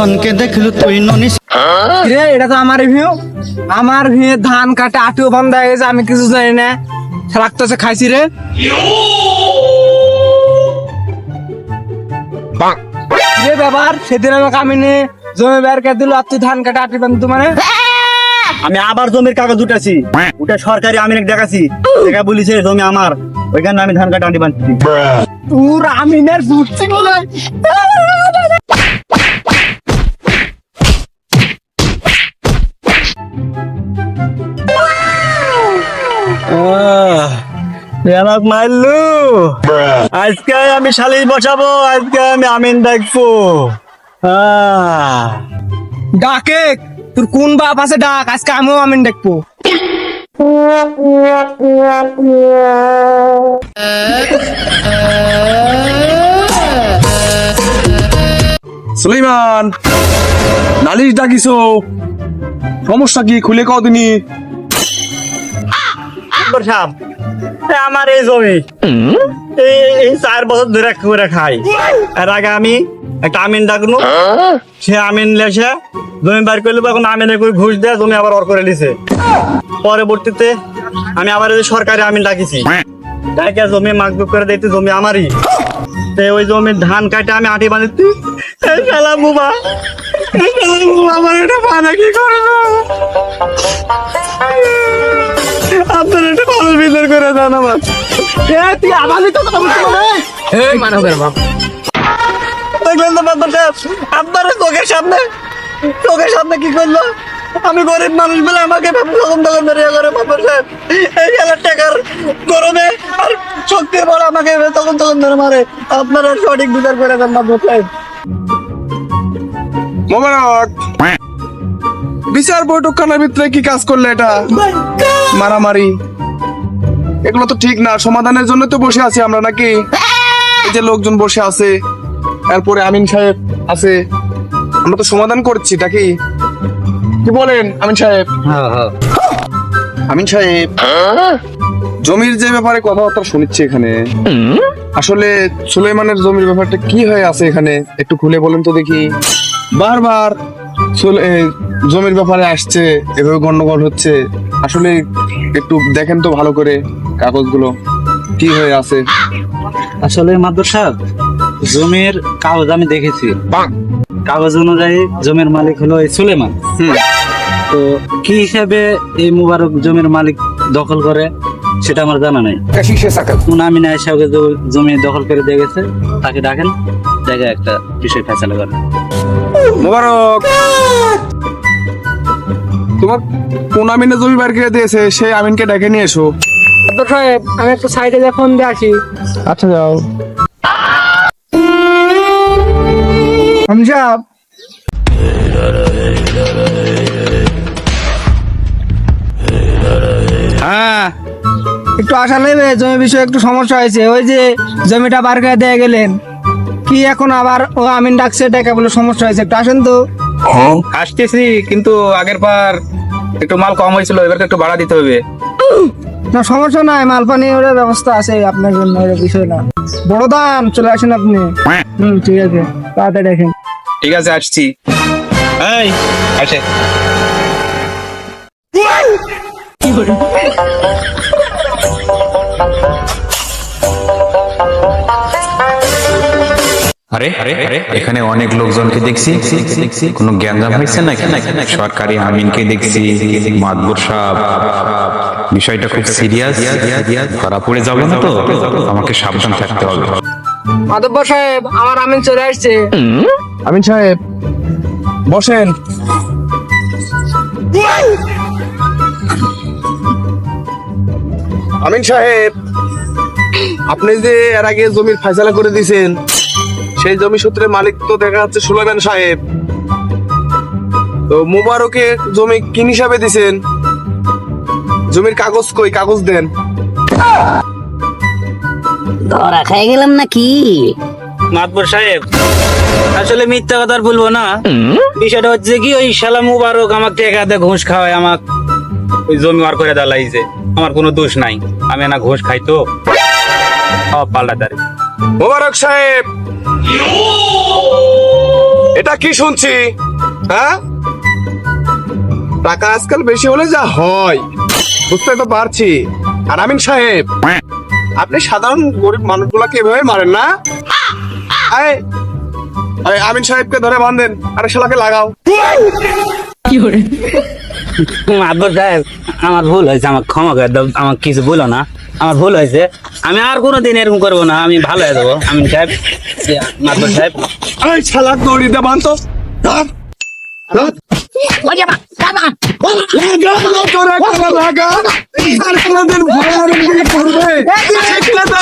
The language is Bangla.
ধনকে দেখলু তুই ননিস। রে এটা তো আমার ভিউ। আমার ভিউ ধান কাটে আটিও বন্ধ হয়ে গেছে আমি কিছু জানি না। লাগতেছে খাইছি রে। যে ব্যাপার সেদিন আমাকে আমি নিয়ে জমি বের করে দিল আর তুই ধান কাটে আটি বান্ধ মানে? আমি আবার জমির কাগজ উঠাছি ওটা সরকারি আমি দেখাছি দেখা বলিছে জমি আমার। ওইখানে আমি ধান কাটা আন্টি বানছি তোর আমিনের বুঝছি আমাক মারলু। আজকে আমি শালিশ বসাবো আজকে আমি আমিন দেখব। ডাকে তোর কোন বাপ আছে ডাক? আজকে আমিও আমিন দেখব। সুলেইমান নালিশ ডাকিছো। সমস্যা কি খুলে কও দিনি। আকবর সাহেব আমার এই জমি, এই চার বছর ধরে করে খাই। এর আগে আমি একটা আমিন ডাকনু সে আমিন লেসে জমি বার করলে, এখন আমিনে করে ঘুষ দেয় জমি আবার অর করে লিছে পরবর্তীতে আমি আবার এই সরকারি আমিন ডাকিছি। ডাকে জমি মাগদুক করে দিতে জমি আমারই। তে ওই জমির ধান কাটে আমি আটি বানাচ্ছি এই শালা বুবা শালা বুবা, আমার এটা বানা কি করব ভালো বিচার দেন আমার। তুই আবারই তো কথা বলতে পারে এই মানবের বাপ। দেখলেন তো বাবা আপনার চোখের সামনে। চোখের সামনে কি করল? আমি গরিব মানুষ বলে আমাকে তখন তখন ধরে করে বাবা সাহেব। এই খেলার টাকার গরমে আর শক্তির বড় আমাকে তখন তখন ধরে মারে। আপনারা সঠিক বিচার করে দেন বাবা সাহেব। মোবারক বিচার বৈঠকখানার ভিতরে কি কাজ করলে এটা? মারামারি। এগুলো তো ঠিক না সমাধানের জন্য তো বসে আছি আমরা নাকি? এই যে লোকজন বসে আছে তারপরে আমিন সাহেব আছে। আমরা তো সমাধান করছি নাকি? কি বলেন আমিন সাহেব? আমিন সাহেব জমির যে ব্যাপারে কথাবার্তা শুনিচ্ছি এখানে আসলে সুলেমানের জমির ব্যাপারটা কি হয়ে আছে এখানে? একটু খুলে বলেন তো দেখি। বারবার সুলে- জমির ব্যাপারে আসছে এভাবে গন্ডগোল হচ্ছে। আসলে একটু দেখেন তো ভালো করে। কাগজগুলো কি হয়ে আছে? আসলে মাদুর সাহেব জমির কাগজ আমি দেখেছি। কাগজ অনুযায়ী জমির মালিক হলো এই সুলেমান। তো কি হিসাবে এই মুবারক জমির মালিক দখল করে সেটা আমার জানা নাই। কোন আমি না হিসাবে জমি দখল করে দিয়ে গেছে তাকে ডাকেন দেখে একটা বিষয় ফেসলা করেন মোবারক! তোমার কোন আমিনে জমি বার করে দিয়েছে সেই আমিনকে ডেকে নিয়ে এসো। সাহেব আমি একটু সাইডে যা ফোন দিয়ে আসি। আচ্ছা যাও। হ্যাঁ। একটু আশা নেবে জমি বিষয়ে একটু সমস্যা হয়েছে। ওই যে জমিটা বার করে দিয়ে গেলেন। কি এখন আবার ও আমিন ডাকছে টাকা বলে সমস্যা হয়েছে। একটু আসেন তো। আসতেছি কিন্তু আগের বার একটু মাল কম হয়েছিল এবার একটু ভাড়া দিতে হবে। না সমস্যা নাই মাল পানি ওর ব্যবস্থা আছে আপনার জন্য ওর বিষয় না। বড় দাম চলে আসেন আপনি। হুম ঠিক আছে তাড়াতাড়ি দেখেন। ঠিক আছে আসছি। এই আসে। কি আরে এখানে অনেক লোকজনকে দেখছি। কোনো জ্ঞানজাম হয়েছে নাকি? সরকারি আমিনকে দেখছি মাদবর সাহেব। বিষয়টা খুব সিরিয়াস। ধরা পড়ে যাবে না তো? আমাকে সাবধান থাকতে হবে। মাধব্বর সাহেব আমার আমিন চলে আসছে। আমিন সাহেব বসেন। আমিন সাহেব আপনি যে এর আগে জমির ফয়সালা করে দিয়েছেন সেই জমি সূত্রে মালিক তো দেখা যাচ্ছে সুলেমান সাহেব। তো মুবারকে জমি কিন হিসাবে দিছেন? জমির কাগজ কই? কাগজ দেন। ধরা খাই গেলাম নাকি? মাতবর সাহেব আসলে মিথ্যা কথা আর বলব না। বিষয়টা হচ্ছে কি ওই শালা মুবারক আমাকে টাকা দিয়ে ঘুষ খাওয়ায় আমাক ওই জমি ওয়ার করে দালাইছে। আমার কোনো দোষ নাই। আমি না ঘুষ খাই তো। সব পাল্টা তারি মোবারক সাহেব। এটা কি শুনছি? হ্যাঁ? টাকা আজকাল বেশি হলে যা হয়। বুঝতে তো পারছি। আর আমিন সাহেব, আপনি সাধারণ গরিব মানুষগুলাকে এভাবে মারেন না? আমিন সাহেবকে ধরে বাঁধেন। আরে শালাকে লাগাও। সাহেব আমার ভুল হয়েছে আমার ক্ষমা করে দাও আমার কিছু বলো না আমার ভুল হয়েছে আমি আর কোনোদিন এরকম করব না আমি ভালো হয়ে যাব আমি সাহেব মাতবর সাহেব এই শালা দড়ি দে। ধর। লাগা। আর কোনোদিন ভয় আর করবে? তো।